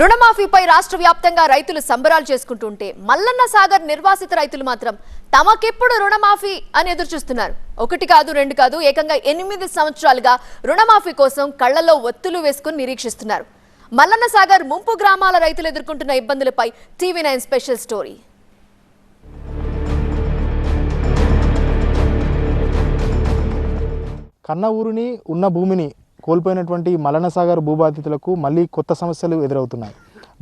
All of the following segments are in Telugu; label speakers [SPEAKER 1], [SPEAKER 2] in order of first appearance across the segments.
[SPEAKER 1] రుణమాఫీపై రాష్ట్ర వ్యాప్తంగా రైతులు సంబరాలు చేసుకుంటుంటే మల్లన్న సాగర్ నిర్వాసిత రైతులు మాత్రం తమకెప్పుడు రుణమాఫీ అని ఎదురు చూస్తున్నారు ఒకటి కాదు రెండు కాదు ఏకంగా ఎనిమిది సంవత్సరాలుగా రుణమాఫీ కోసం కళ్ళలో ఒత్తులు వేసుకుని నిరీక్షిస్తున్నారు. మల్లన్న సాగర్ ముంపు గ్రామాల రైతులు ఎదుర్కొంటున్న ఇబ్బందులపై టీవీ నైన్ స్పెషల్ స్టోరీ.
[SPEAKER 2] కన్న ఊరిని ఉన్న భూమిని కోల్పోయినటువంటి మలనసాగర్ భూబాధితులకు మళ్ళీ కొత్త సమస్యలు ఎదురవుతున్నాయి.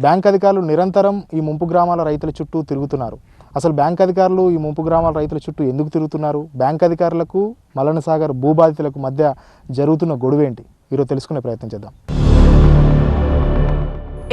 [SPEAKER 2] బ్యాంక్ అధికారులు నిరంతరం ఈ ముంపు గ్రామాల రైతుల చుట్టూ తిరుగుతున్నారు. అసలు బ్యాంక్ అధికారులు ఈ ముంపు గ్రామాల రైతుల చుట్టూ ఎందుకు తిరుగుతున్నారు? బ్యాంక్ అధికారులకు మలనసాగర్ భూబాధితులకు మధ్య జరుగుతున్న గొడవేంటి? ఈరోజు తెలుసుకునే ప్రయత్నం చేద్దాం.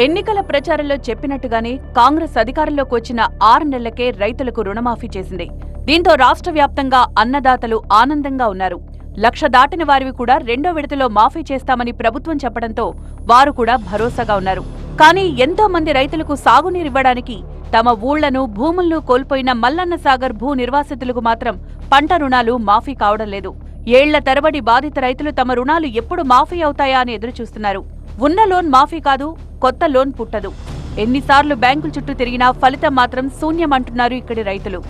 [SPEAKER 3] ఎన్నికల ప్రచారంలో చెప్పినట్టుగానే కాంగ్రెస్ అధికారంలోకి వచ్చిన ఆరు నెలలకే రైతులకు రుణమాఫీ చేసింది. దీంతో రాష్ట్ర వ్యాప్తంగా అన్నదాతలు ఆనందంగా ఉన్నారు. లక్ష దాటిన వారివి కూడా రెండో విడతలో మాఫీ చేస్తామని ప్రభుత్వం చెప్పడంతో వారు కూడా భరోసాగా ఉన్నారు. కానీ ఎంతో మంది రైతులకు సాగునీరివ్వడానికి తమ ఊళ్ళను భూములను కోల్పోయిన మల్లన్న సాగర్ భూ నిర్వాసితులకు మాత్రం పంట రుణాలు మాఫీ కావడం లేదు. ఏళ్ళ తరబడి బాధిత రైతులు తమ రుణాలు ఎప్పుడు మాఫీ అవుతాయా అని ఎదురుచూస్తున్నారు. ఉన్న లోన్ మాఫీ కాదు కొత్త లోన్ పుట్టదు. ఎన్నిసార్లు బ్యాంకుల చుట్టూ తిరిగినా ఫలితం మాత్రం శూన్యమంటున్నారు ఇక్కడి రైతులు.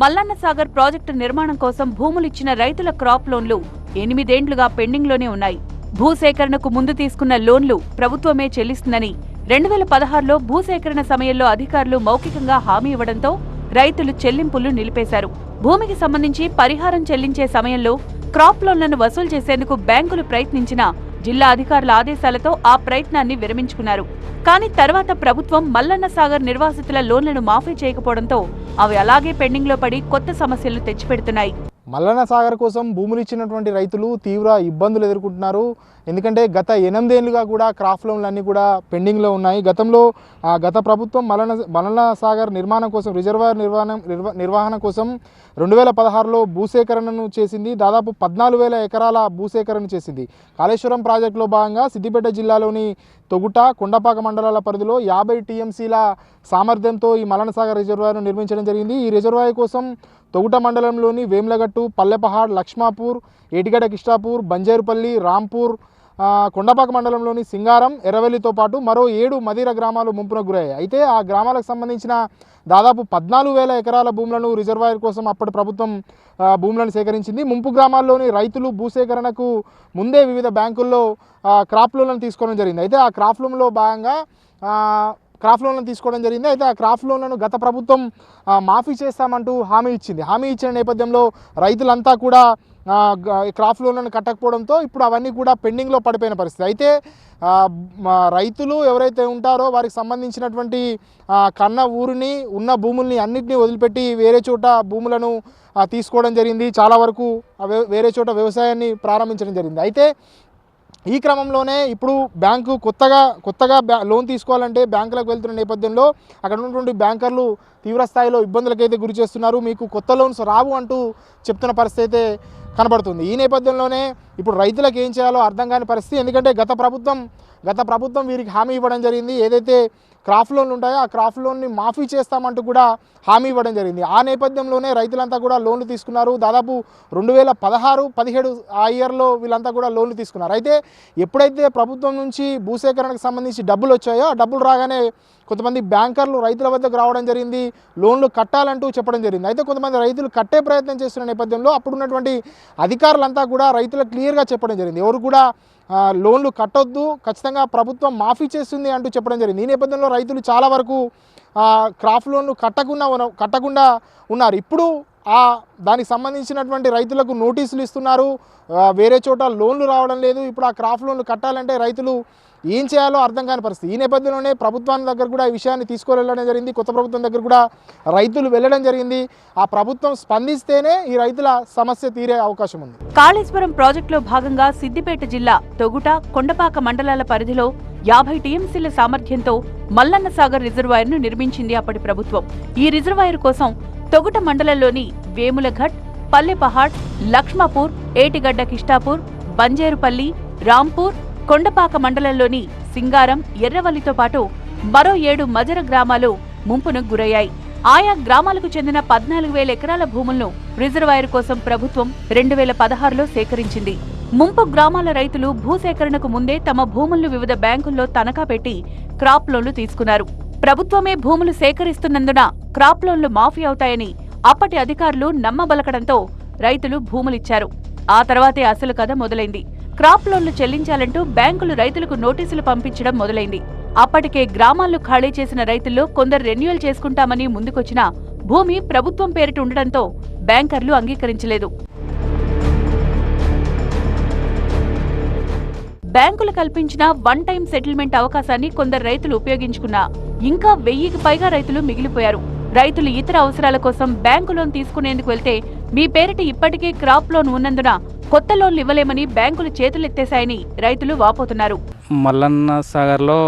[SPEAKER 3] మల్లన్న సాగర్ ప్రాజెక్టు నిర్మాణం కోసం భూములిచ్చిన రైతుల క్రాప్ లోన్లు ఎనిమిదేండ్లుగా పెండింగ్లోనే ఉన్నాయి. భూసేకరణకు ముందు తీసుకున్న లోన్లు ప్రభుత్వమే చెల్లిస్తుందని రెండు వేల పదహారులో భూసేకరణ సమయంలో అధికారులు మౌఖికంగా హామీ ఇవ్వడంతో రైతులు చెల్లింపులు నిలిపేశారు. భూమికి సంబంధించి పరిహారం చెల్లించే సమయంలో క్రాప్ లోన్లను వసూలు చేసేందుకు బ్యాంకులు ప్రయత్నించినా జిల్లా అధికారుల ఆదేశాలతో ఆ ప్రయత్నాన్ని విరమించుకున్నారు. కానీ తర్వాత ప్రభుత్వం మల్లన్న సాగర్ నిర్వాసితుల లోన్లను మాఫీ చేయకపోవడంతో అవి అలాగే పెండింగ్లో పడి కొత్త సమస్యలు తెచ్చిపెడుతున్నాయి.
[SPEAKER 2] మల్లన్న సాగర్ కోసం భూములు ఇచ్చినటువంటి రైతులు తీవ్ర ఇబ్బందులు ఎదుర్కొంటున్నారు. ఎందుకంటే గత ఎనిమిదేళ్ళుగా కూడా క్రాఫ్ట్ లోన్లు అన్నీ కూడా పెండింగ్లో ఉన్నాయి. గతంలో గత ప్రభుత్వం మల్లన్న మల్లన్న సాగర్ నిర్మాణం కోసం రిజర్వాయర్ నిర్వహణ నిర్వ నిర్వహణ కోసం రెండు వేల పదహారులో భూసేకరణను చేసింది. దాదాపు పద్నాలుగు వేల ఎకరాల భూసేకరణ చేసింది. కాళేశ్వరం ప్రాజెక్టులో భాగంగా సిద్దిపేట జిల్లాలోని తొగుట కొండపాక మండలాల పరిధిలో యాభై టీఎంసీల సామర్థ్యంతో ఈ మల్లన్న సాగర్ రిజర్వాయర్ను నిర్మించడం జరిగింది. ఈ రిజర్వాయర్ కోసం తొగుట మండలంలోని వేమ్లగట్టు పల్లెపహాడ్ లక్ష్మాపూర్ ఏటిగడ కిష్టాపూర్ బంజేరుపల్లి రాంపూర్ కొండపాక మండలంలోని సింగారం ఎర్రవెల్లితో పాటు మరో ఏడు మదిర గ్రామాలు ముంపున గురయ్యాయి. అయితే ఆ గ్రామాలకు సంబంధించిన దాదాపు పద్నాలుగు వేల ఎకరాల భూములను రిజర్వాయర్ కోసం అప్పటి ప్రభుత్వం భూములను సేకరించింది. ముంపు గ్రామాల్లోని రైతులు భూసేకరణకు ముందే వివిధ బ్యాంకుల్లో క్రాప్ లోన్లను తీసుకోవడం జరిగింది. అయితే ఆ క్రాప్ లోన్లో భాగంగా క్రాఫ్ క్రాఫ్ట్ లోన్లను తీసుకోవడం జరిగింది. అయితే ఆ క్రాఫ్ట్ లోన్లను గత ప్రభుత్వం మాఫీ చేస్తామంటూ హామీ ఇచ్చింది. హామీ ఇచ్చిన నేపథ్యంలో రైతులంతా కూడా క్రాఫ్ క్రాఫ్ట్ లోన్లను కట్టకపోవడంతో ఇప్పుడు అవన్నీ కూడా పెండింగ్లో పడిపోయిన పరిస్థితి. అయితే రైతులు ఎవరైతే ఉంటారో వారికి సంబంధించినటువంటి కన్న ఊరిని ఉన్న భూముల్ని అన్నింటినీ వదిలిపెట్టి వేరే చోట భూములను తీసుకోవడం జరిగింది. చాలా వరకు వేరే చోట వ్యవసాయాన్ని ప్రారంభించడం జరిగింది. అయితే ఈ క్రమంలోనే ఇప్పుడు బ్యాంకు కొత్తగా కొత్తగా లోన్ తీసుకోవాలంటే బ్యాంకులకు వెళ్తున్న నేపథ్యంలో అక్కడ ఉన్నటువంటి బ్యాంకర్లు తీవ్ర స్థాయిలో ఇబ్బందులకైతే గురి చేస్తున్నారు. మీకు కొత్త లోన్స్ రావు అంటూ చెప్తున్న పరిస్థితి అయితే కనబడుతుంది. ఈ నేపథ్యంలోనే ఇప్పుడు రైతులకు ఏం చేయాలో అర్థం కాని పరిస్థితి. ఎందుకంటే గత ప్రభుత్వం గత ప్రభుత్వం వీరికి హామీ ఇవ్వడం జరిగింది. ఏదైతే క్రాఫ్ట్ లోన్లు ఉంటాయో ఆ క్రాఫ్ట్ లోన్ని మాఫీ చేస్తామంటూ కూడా హామీ ఇవ్వడం జరిగింది. ఆ నేపథ్యంలోనే రైతులంతా కూడా లోన్లు తీసుకున్నారు. దాదాపు రెండు వేల పదహారు పదిహేడు ఆ ఇయర్లో వీళ్ళంతా కూడా లోన్లు తీసుకున్నారు. అయితే ఎప్పుడైతే ప్రభుత్వం నుంచి భూసేకరణకు సంబంధించి డబ్బులు వచ్చాయో ఆ డబ్బులు రాగానే కొంతమంది బ్యాంకర్లు రైతుల వద్దకు రావడం జరిగింది లోన్లు కట్టాలంటూ చెప్పడం జరిగింది. అయితే కొంతమంది రైతులు కట్టే ప్రయత్నం చేస్తున్న నేపథ్యంలో అప్పుడున్నటువంటి అధికారులంతా కూడా రైతులకు క్లియర్గా చెప్పడం జరిగింది. ఎవరు కూడా లోన్లు కట్టొద్దు ఖచ్చితంగా ప్రభుత్వం మాఫీ చేస్తుంది అంటూ చెప్పడం జరిగింది. ఈ నేపథ్యంలో రైతులు చాలా వరకు క్రాఫ్ క్రాప్ లోన్లు కట్టకుండా కట్టకుండా ఉన్నారు. ఇప్పుడు ఆ దానికి సంబంధించినటువంటి రైతులకు నోటీసులు ఇస్తున్నారు. వేరే చోట లోన్లు రావడం లేదు. ఇప్పుడు ఆ క్రాప్ లోన్లు కట్టాలంటే రైతులు ఏం చేయాలో అర్థం కాని పరిస్థితి. ఈ నేపథ్యంలోనే ప్రభుత్వాన్ని దగ్గర కూడా ఈ విషయాన్ని తీసుకువెళ్ళడం జరిగింది. కొత్త ప్రభుత్వం దగ్గర కూడా రైతులు వెళ్ళడం జరిగింది. ఆ ప్రభుత్వం స్పందిస్తేనే ఈ రైతుల సమస్య తీరే అవకాశం ఉంది.
[SPEAKER 3] కాళేశ్వరం ప్రాజెక్టులో భాగంగా సిద్దిపేట జిల్లా తొగుట కొండపాక మండలాల పరిధిలో యాభై టీఎంసీల సామర్థ్యంతో మల్లన్న సాగర్ రిజర్వాయర్ను నిర్మించింది అప్పటి ప్రభుత్వం. ఈ రిజర్వాయర్ కోసం తొగుట మండలంలోని వేములఘట్ పల్లెపహాడ్ లక్ష్మాపూర్ ఏటిగడ్డ కిష్టాపూర్ బంజేరుపల్లి రాంపూర్ కొండపాక మండలంలోని సింగారం ఎర్రవల్లితో పాటు మరో ఏడు మజర గ్రామాలు ముంపునకు గురయ్యాయి. ఆయా గ్రామాలకు చెందిన పద్నాలుగు వేల ఎకరాల భూములను రిజర్వాయర్ కోసం ప్రభుత్వం రెండు వేల పదహారులో సేకరించింది. ముంపు గ్రామాల రైతులు భూసేకరణకు ముందే తమ భూములను వివిధ బ్యాంకుల్లో తనఖా పెట్టి క్రాప్ లోన్లు తీసుకున్నారు. ప్రభుత్వమే భూములు సేకరిస్తున్నందున క్రాప్ లోన్లు మాఫీ అవుతాయని అప్పటి అధికారులు నమ్మబలకడంతో రైతులు భూములిచ్చారు. ఆ తర్వాతే అసలు కథ మొదలైంది. క్రాప్ లోన్లు చెల్లించాలంటూ బ్యాంకులు రైతులకు నోటీసులు పంపించడం మొదలైంది. అప్పటికే గ్రామాల్లో ఖాళీ చేసిన రైతుల్లో కొందరు రెన్యువల్ చేసుకుంటామని ముందుకొచ్చినా భూమి ప్రభుత్వం పేరిట ఉండడంతో బ్యాంకర్లు అంగీకరించలేదు. బ్యాంకులు కల్పించిన వన్ టైం సెటిల్మెంట్ అవకాశాన్ని కొందరు రైతులు ఉపయోగించుకున్నా ఇంకా వెయ్యికి పైగా రైతులు మిగిలిపోయారు. రైతులు ఇతర అవసరాల కోసం బ్యాంకు లోన్ తీసుకునేందుకు వెళ్తే మీ పేరిట ఇప్పటికే క్రాప్ లోన్ ఉన్నందున కొత్త లోన్లు ఇవ్వలేమని బ్యాంకులు చేతులెత్తేశాయని రైతులు వాపోతున్నారు.
[SPEAKER 4] మల్లన్న సాగర్లో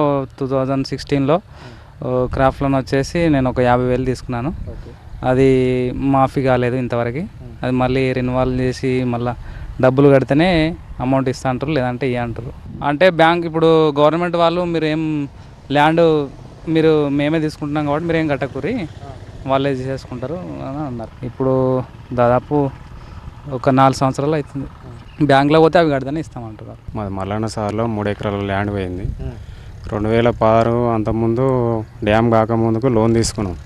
[SPEAKER 4] టూ థౌజండ్ సిక్స్టీన్లో క్రాఫ్ట్ లోన్ వచ్చేసి నేను ఒక యాభై వేలు తీసుకున్నాను. అది మాఫీ కాలేదు ఇంతవరకు. అది మళ్ళీ రెన్యువల్ చేసి మళ్ళీ డబ్బులు కడితేనే అమౌంట్ ఇస్తా అంటారు లేదంటే ఇయ్య అంటారు. అంటే బ్యాంక్ ఇప్పుడు గవర్నమెంట్ వాళ్ళు మీరు ఏం ల్యాండ్ మీరు మేమే తీసుకుంటున్నాం కాబట్టి మీరు ఏం కట్టకూరి వాళ్ళే చేసుకుంటారు అని అన్నారు. ఇప్పుడు దాదాపు ఒక నాలుగు సంవత్సరాలు అవుతుంది. బ్యాంక్లో పోతే అవి కడితేనే ఇస్తామంటారు
[SPEAKER 5] మాది మల్లన్న సార్లో మూడు ఎకరాల ల్యాండ్ పోయింది. రెండు వేల పదహారు అంతకుముందు డ్యామ్ కాకముందుకు లోన్ తీసుకున్నాం.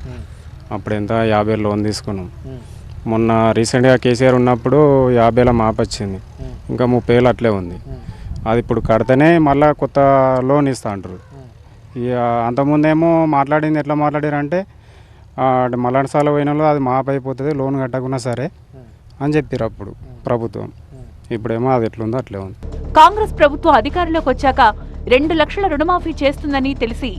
[SPEAKER 5] అప్పుడు ఎంత? యాభై లోన్ తీసుకున్నాం. మొన్న రీసెంట్గా కేసీఆర్ ఉన్నప్పుడు యాభైలో మాప్ వచ్చింది. ఇంకా ముప్పై వేలు అట్లే ఉంది. అది ఇప్పుడు కడితేనే మళ్ళీ కొత్త లోన్ ఇస్తా అంటారు ఇక అంతకుముందేమో మాట్లాడింది ఎట్లా మాట్లాడారంటే మల్లన్న సార్లో పోయిన వాళ్ళు అది మాప్ అయిపోతుంది లోన్ కట్టకున్నా సరే అని చెప్పారు అప్పుడు ప్రభుత్వం. ఇప్పుడేమో అది ఎట్లుందో అట్లే ఉంది.
[SPEAKER 3] కాంగ్రెస్ ప్రభుత్వం అధికారంలోకి వచ్చాక రెండు లక్షల రుణమాఫీ చేస్తుందని తెలిసి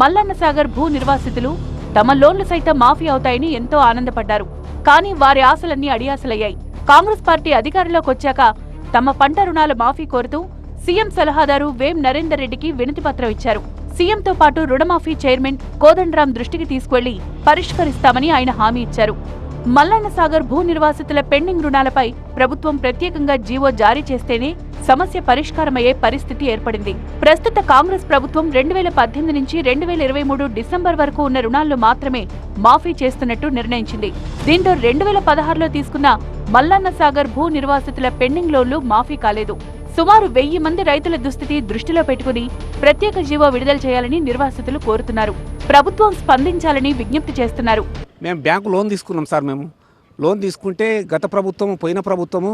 [SPEAKER 3] మల్లన్న సాగర్ భూ నిర్వాసితులు తమ లోన్లు సైతం మాఫీ అవుతాయని ఎంతో ఆనందపడ్డారు. కానీ వారి ఆశలన్నీ అడియాసలయ్యాయి కాంగ్రెస్ పార్టీ అధికారంలోకి వచ్చాక తమ పంట రుణాల మాఫీ కోరుతూ సీఎం సలహాదారు వేం నరేందర్ రెడ్డికి వినతి పత్రం ఇచ్చారు. సీఎంతో పాటు రుణమాఫీ చైర్మన్ కోదండరాం దృష్టికి తీసుకువెళ్ళి పరిష్కరిస్తామని ఆయన హామీ ఇచ్చారు. మల్లన్న సాగర్ భూ నిర్వాసితుల పెండింగ్ రుణాలపై ప్రభుత్వం ప్రత్యేకంగా జీవో జారీ చేస్తేనే సమస్య పరిష్కారమయ్యే పరిస్థితి ఏర్పడింది. ప్రస్తుత కాంగ్రెస్ ప్రభుత్వం రెండు వేల పద్దెనిమిది నుంచి రెండు వేల ఇరవై మూడు డిసెంబర్ వరకు ఉన్న రుణాల్లో మాత్రమే మాఫీ చేస్తున్నట్టు నిర్ణయించింది. దీంతో రెండు వేల పదహారులో తీసుకున్న మల్లన్న సాగర్ భూ నిర్వాసితుల పెండింగ్ లోన్లు మాఫీ కాలేదు. సుమారు వెయ్యి మంది రైతుల దుస్థితి దృష్టిలో పెట్టుకుని ప్రత్యేక జీవో విడుదల చేయాలని నిర్వాసితులు కోరుతున్నారు. ప్రభుత్వం స్పందించాలని విజ్ఞప్తి చేస్తున్నారు.
[SPEAKER 6] మేము బ్యాంకు లోన్ తీసుకున్నాం సార్ మేము. లోన్ తీసుకుంటే గత ప్రభుత్వము పోయిన ప్రభుత్వము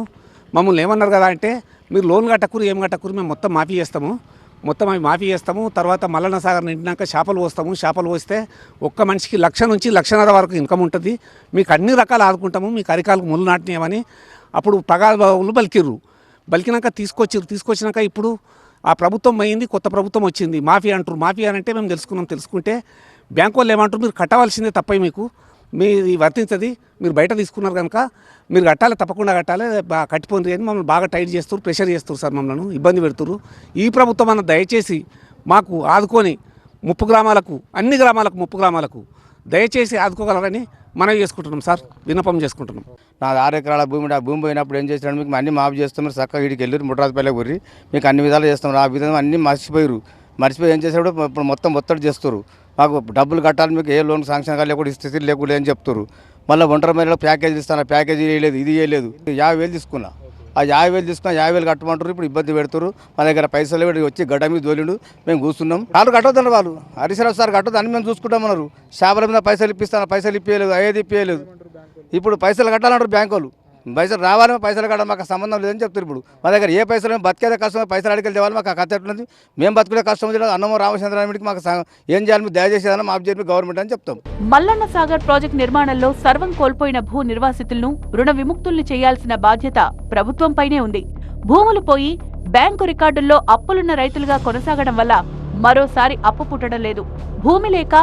[SPEAKER 6] మమ్మల్ని ఏమన్నారు కదా అంటే మీరు లోన్ కట్టకూరు ఏం కట్టకూరు మేము మొత్తం మాఫీ చేస్తాము. మొత్తం అవి మాఫీ చేస్తాము. తర్వాత మల్లన్న సాగర్ నిండినాక చేపలు పోస్తాము. చేపలు పోస్తే ఒక్క మనిషికి లక్ష నుంచి లక్షన్నర వరకు ఇన్కమ్ ఉంటుంది. మీకు అన్ని రకాలు ఆదుకుంటాము. మీకు అరికాలకు ముళ్ళు నాటినామని అప్పుడు పగాలు బలికిర్రు బలికినాక తీసుకొచ్చారు తీసుకొచ్చినాక ఇప్పుడు ఆ ప్రభుత్వం అయింది కొత్త ప్రభుత్వం వచ్చింది. మాఫీ అంటారు. మాఫీ అని అంటే మేము తెలుసుకున్నాం. తెలుసుకుంటే బ్యాంక్ వాళ్ళు ఏమంటారు? మీరు కట్టవలసిందే తప్ప మీకు. మీది వర్తించది. మీరు బయట తీసుకున్నారు కనుక మీరు కట్టాలి తప్పకుండా కట్టాలి. బాగా కట్టిపోయింది అని మమ్మల్ని బాగా టైట్ చేస్తారు ప్రెషర్ చేస్తారు సార్ మమ్మల్ని. ఇబ్బంది పెడుతురు ఈ ప్రభుత్వం అన్న దయచేసి మాకు ఆదుకొని ముప్పు గ్రామాలకు అన్ని గ్రామాలకు ముప్పు గ్రామాలకు దయచేసి ఆదుకోగలరని మనవి చేసుకుంటున్నాం సార్. విన్నపం చేసుకుంటున్నాం.
[SPEAKER 7] నాది ఆరు ఎకరాల భూమి ఆ భూమి పోయినప్పుడు ఏం చేసినాడు మీకు అన్ని మాఫ్ చేస్తున్నారు. చక్కగా వీడికి వెళ్ళి ముట్రాజపల్లి గురి మీకు అన్ని విధాలు చేస్తాం ఆ విధంగా అన్ని మర్చిపోయారు మర్చిపోయి ఏం చేసాడు ఇప్పుడు మొత్తం ఒత్తిడి చేస్తారు మాకు డబ్బులు కట్టాలి మీకు ఏ లోన్ శాంక్షన్ లేకుండా స్థితి లేకుండా అని చెప్తారు మళ్ళీ ఒంటరి మహిళలకు ప్యాకేజీలు ఇస్తాను. ప్యాకేజీ వేయలేదు ఇది వేయలేదు యాభై వేలు తీసుకున్నా. ఆ యాభై వేలు తీసుకున్నా యాభై వేలు కట్టమంటారు ఇప్పుడు ఇబ్బంది పెడతారు మన దగ్గర పైసలు పెట్టి వచ్చి గడ్డ మీద దోలిడు మేము కూర్చున్నాం. వాళ్ళు కట్టొద్దండి వాళ్ళు. హరీశ్రావు సార్ కట్టదు అని మేము చూసుకుంటామన్నారు. చేపల మీద పైసలు ఇప్పిస్తాను పైసలు ఇప్పేయలేదు అయ్యేది ఇప్పేయలేదు. ఇప్పుడు పైసలు కట్టాలంటారు బ్యాంకు వాళ్ళు. పైసలు రావాలని పైసలు కావడం మాకు సంబంధం లేదని చెప్తారు ఇప్పుడు. మా దగ్గర ఏ పైసలు మేము బతికేదే కష్టం పైసలు అడిగి తేవాలి మాకు ఆ కథ ఎట్లుంది మేము బతుకునే కష్టం చేయడం అన్నమో రామచంద్రానికి మాకు ఏం చేయాలి మీరు దయచేసి చెప్పి గవర్నమెంట్ అని చెప్తాం.
[SPEAKER 3] మల్లన్న సాగర్ ప్రాజెక్టు నిర్మాణంలో సర్వం కోల్పోయిన భూ నిర్వాసితులను రుణ విముక్తుల్ని చేయాల్సిన బాధ్యత ప్రభుత్వంపైనే ఉంది. భూములు పోయి బ్యాంకు రికార్డుల్లో అప్పులున్న రైతులుగా కొనసాగడం వల్ల మరోసారి అప్పు పుట్టడం లేదు. భూమి లేక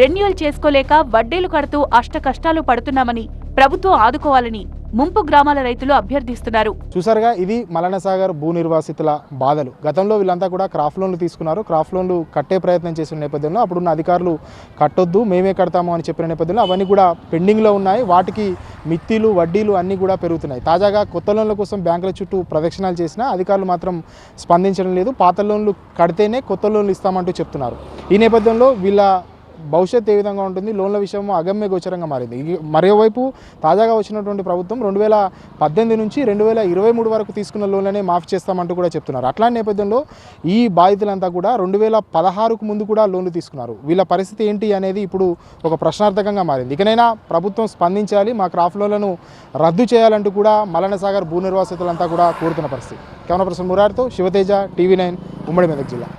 [SPEAKER 3] రెన్యువల్ చేసుకోలేక వడ్డీలు కడుతూ అష్ట కష్టాలు పడుతున్నామని ప్రభుత్వం ఆదుకోవాలని ముంపు గ్రామాల రైతులు అభ్యర్థిస్తున్నారు.
[SPEAKER 2] చూసారుగా ఇది మలనసాగర్ భూ నిర్వాసితుల బాధలు. గతంలో వీళ్ళంతా కూడా క్రాఫ్ట్ లోన్లు తీసుకున్నారు. క్రాఫ్ట్ లోన్లు కట్టే ప్రయత్నం చేసిన నేపథ్యంలో అప్పుడున్న అధికారులు కట్టొద్దు మేమే కడతాము అని చెప్పిన నేపథ్యంలో అవన్నీ కూడా పెండింగ్లో ఉన్నాయి. వాటికి మిత్తిలు వడ్డీలు అన్నీ కూడా పెరుగుతున్నాయి. తాజాగా కొత్త లోన్ల కోసం బ్యాంకుల చుట్టూ ప్రదక్షిణాలు చేసినా అధికారులు మాత్రం స్పందించడం లేదు. పాత లోన్లు కడితేనే కొత్త లోన్లు ఇస్తామంటూ చెప్తున్నారు. ఈ నేపథ్యంలో వీళ్ళ భవిష్యత్ ఏ విధంగా ఉంటుంది? లోన్ల విషయం అగమ్య గోచరంగా మారింది. మరోవైపు తాజాగా వచ్చినటువంటి ప్రభుత్వం రెండు వేల పద్దెనిమిది నుంచి రెండు వేల ఇరవై మూడు వరకు తీసుకున్న లోన్లనే మాఫీ చేస్తామంటూ కూడా చెప్తున్నారు. అట్లాంటి నేపథ్యంలో ఈ బాధితులంతా కూడా రెండు వేల పదహారుకు ముందు కూడా లోన్లు తీసుకున్నారు. వీళ్ళ పరిస్థితి ఏంటి అనేది ఇప్పుడు ఒక ప్రశ్నార్థకంగా మారింది. ఇకనైనా ప్రభుత్వం స్పందించాలి మా క్రాఫ్ట్ లోన్లను రద్దు చేయాలంటూ కూడా మలనసాగర్ భూ నిర్వాసితులంతా కూడా కోరుతున్న పరిస్థితి. కెమెరా పర్సన్ మురారితో శివతేజ టీవీ నైన్ ఉమ్మడి మెదక్ జిల్లా.